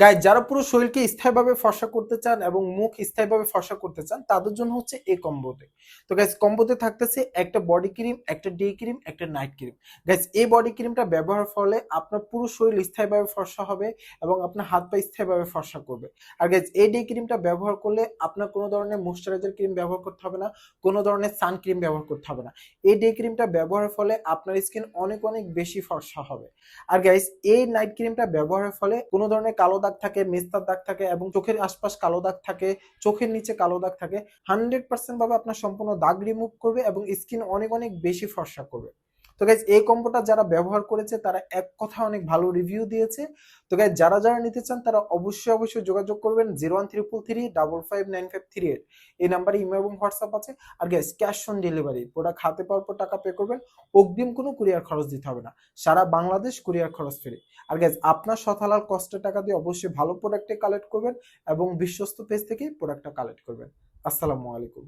Guys যারা পুরো শরীরকে স্থায়ীভাবে ফর্সা করতে চান এবং মুখ স্থায়ীভাবে ফর্সা করতে চান, তাদের জন্য হচ্ছে এই কম্বোতে। তো গাইজ কম্বোতে থাকতেছে একটা বডি ক্রিম একটা ডে ক্রিম একটা নাইট ক্রিম গাইজ এই বডি ক্রিমটা ব্যবহারের ফলে আপনার পুরো শরীর স্থায়ীভাবে ফর্সা হবে এবং আপনার হাত পা স্থায়ীভাবে ফর্সা করবে। আর গাইজ এই ডে ক্রিমটা ব্যবহার করলে আপনার কোনো ধরনের ময়শ্চারাইজার ক্রিম ব্যবহার করতে হবে না, কোনো ধরনের সান ক্রিম ব্যবহার করতে হবে না। এই ডে ক্রিমটা ব্যবহারের ফলে আপনার স্কিন অনেক অনেক বেশি ফর্সা হবে। আর গাইস এই নাইট ক্রিমটা ব্যবহারের ফলে কোনো ধরনের কালো দাগ থাকে, মেস্তার দাগ থাকে এবং চোখের আশপাশ কালো দাগ থাকে, চোখের নিচে কালো দাগ থাকে। হান্ড্রেড পার্সেন্ট ভাবে আপনার সম্পূর্ণ দাগ রিমুভ করবে এবং স্কিন অনেক অনেক বেশি ফর্সা করবে। তো গাইজ এই কম্বোটা যারা ব্যবহার করেছে, তারা এক কথা অনেক ভালো রিভিউ দিয়েছে। তো গাইজ যারা যারা নিতে চান, তারা অবশ্যই অবশ্যই যোগাযোগ করবেন zero one triple three double five nine five three eight এই নাম্বারে ইমেল এবং হোয়াটসঅ্যাপ আছে। আর guys cash on delivery product হাতে পাওয়ার পর টাকা পে করবেন। অগ্রিম কোনো কুরিয়ার খরচ দিতে হবে না। সারা বাংলাদেশ কুরিয়ার খরচ ফ্রি আর গ্যাস আপনার শতহালার কষ্টের টাকা দিয়ে অবশ্যই ভালো প্রোডাক্টে কালেক্ট করবেন এবং বিশ্বস্ত পেজ থেকেই প্রোডাক্টটা কালেক্ট করবেন। আসসালামু আলাইকুম।